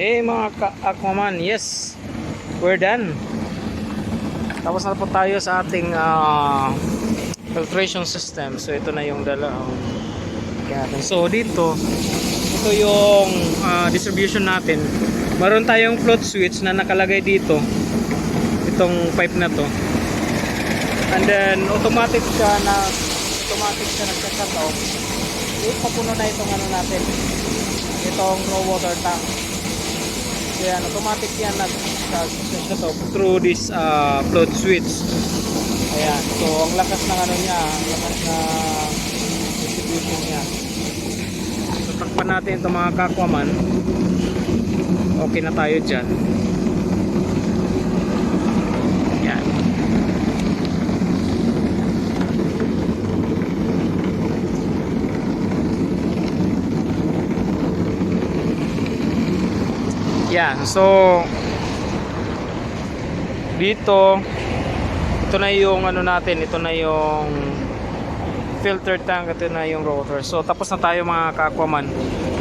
Eh mga ka-Aquaman, yes, we're done. Tapos na po tayo sa ating ah, filtration system. So ito na yung dala. natin. So dito, ito yung ah, distribution natin. Meron tayong float switch na nakalagay dito. Itong pipe na to. And then automatic siya na automatic siya nagka-shut off. Eh, papuno na itong ano natin. Itong raw water tank. So yan, automatic yan nag-shut off through this uh, float switch. Ayan. So ang lakas ng ano niya, ang lakas na distribution niya. So takpan natin itong mga kakwaman. Okay na tayo dyan. Yan. So dito ito na yung ano natin, ito na yung filter tank, ito na yung rotor. So tapos na tayo mga ka-aquaman.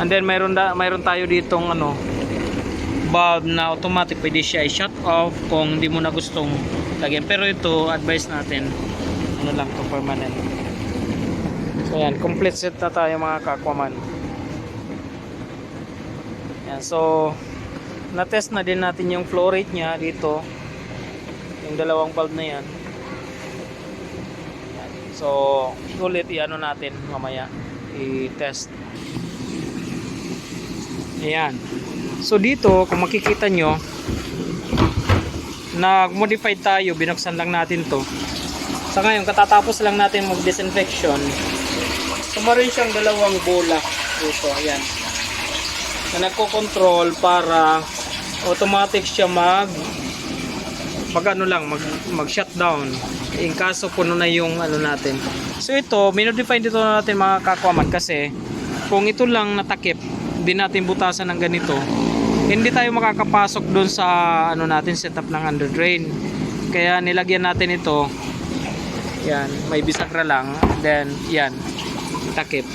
And then mayroon da, mayroon tayo ditong ano valve na automatic pwede siya i-shut off kung hindi mo na gustong lagyan. Pero ito advice natin ano lang to permanent. So yan, complete set na tayo mga ka-aquaman. Yan, so na-test na din natin yung flow rate niya dito. Yung dalawang valve na yan. So, ulit i-ano natin mamaya i-test. Ayan. So dito, kung makikita nyo, nag-modify tayo, binuksan lang natin to. Sa ngayon, katatapos lang natin mag-disinfection. So, meron siyang dalawang bola dito. Ayan. Na nagko-control para automatic siya mag mag ano lang, mag, mag shutdown in kaso puno na yung ano natin. So ito, minodify dito natin mga kakwaman kasi kung ito lang natakip, hindi natin butasan ng ganito, hindi tayo makakapasok doon sa ano natin setup ng under drain. Kaya nilagyan natin ito. Yan, may bisagra lang. Then, yan, takip.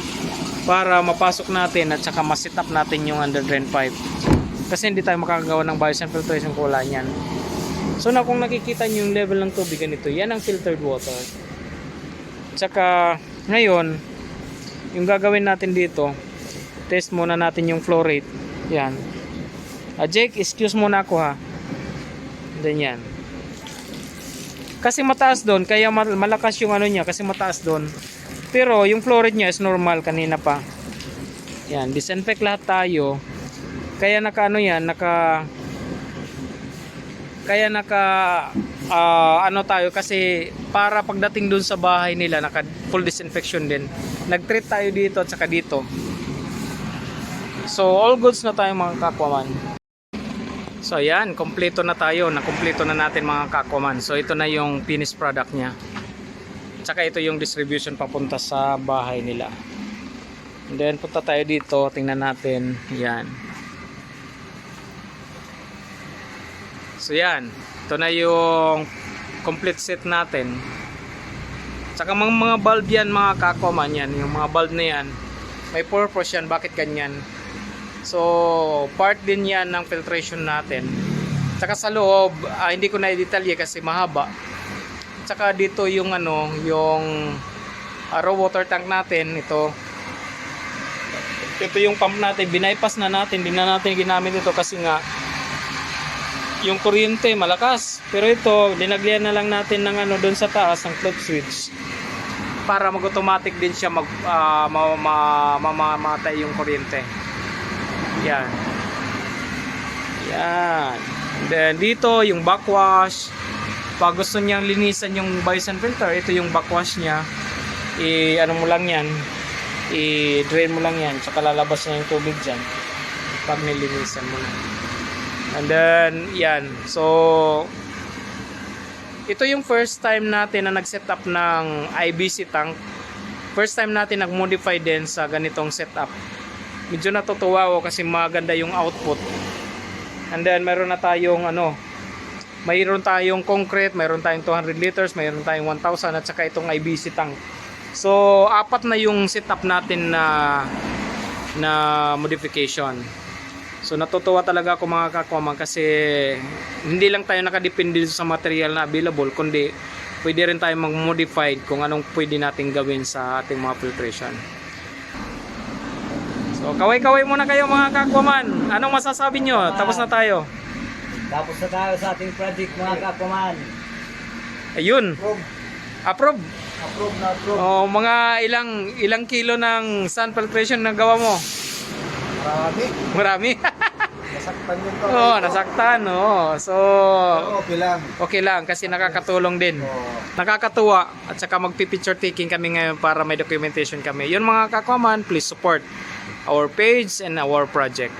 Para mapasok natin at saka ma-set up natin yung under drain pipe. Kasi hindi tayo makakagawa ng bios and filtration kula niyan. So na kung nakikita nyo yung level ng tubig ganito, yan ang filtered water. Tsaka ngayon, yung gagawin natin dito, test muna natin yung flow rate. Yan. Ah, Jake, excuse muna ako ha. Then yan. Kasi mataas doon, kaya mal- malakas yung ano niya kasi mataas doon. Pero yung flow rate niya is normal kanina pa. Yan, disinfect lahat tayo. Kaya naka ano yan, naka kaya naka ah, ano tayo kasi para pagdating dun sa bahay nila naka full disinfection din. Nag-treat tayo dito at saka dito. So all goods na tayo mga kakwaman so yan kompleto na tayo. Nakompleto na natin mga kakwaman so ito na yung finished product nya tsaka ito yung distribution papunta sa bahay nila. And then punta tayo dito. Tingnan natin. Yan So yan, ito na yung complete set natin. Saka mga, mga bulb yan mga kakoman yan, yung mga bulb na yan, may purpose yan, bakit ganyan. So part din yan ng filtration natin. Saka sa loob, ah, hindi ko na i-detalye kasi mahaba. Saka dito yung ano, yung ah, raw water tank natin, ito. Ito yung pump natin, binaypass na natin, hindi na natin ginamit ito kasi nga yung kuryente malakas. Pero ito dinaglian na lang natin ng ano doon sa taas ng float switch. Para mag automatic din siya mag ah, ma, yung kuryente. Yan. Yan. Then dito yung backwash. Pag gusto niyang linisan yung bison filter ito yung backwash niya. I ano mo lang yan. I drain mo lang yan. Saka lalabas na yung tubig dyan. Pag nilinisan mo na And then, yan. So, ito yung first time natin na nag-set up ng IBC tank. First time natin nag-modify din sa ganitong setup. Medyo natutuwa ako kasi maganda yung output. And then, meron na tayong ano, mayroon tayong concrete, mayroon tayong 200 liters, mayroon tayong 1,000 at saka itong IBC tank. So, apat na yung setup natin na na modification. So natutuwa talaga ako mga kakwaman kasi hindi lang tayo nakadepende sa material na available kundi pwede rin tayo mag-modified kung anong pwede natin gawin sa ating mga filtration. So kaway-kaway muna kayo mga kakwaman. Anong masasabi nyo? Tapos na tayo. Tapos na tayo sa ating project mga kakuman. Ayun. Approve. Approve. Approve na approve. Oh, mga ilang ilang kilo ng sand filtration na gawa mo? Marami. Marami. Nasaktan yun to. oh, nasaktan. Oh. So, Pero okay lang. okay lang kasi nakakatulong din. Oh. Nakakatuwa at saka magpi-picture taking kami ngayon para may documentation kami. Yun mga kakwaman, please support our page and our project.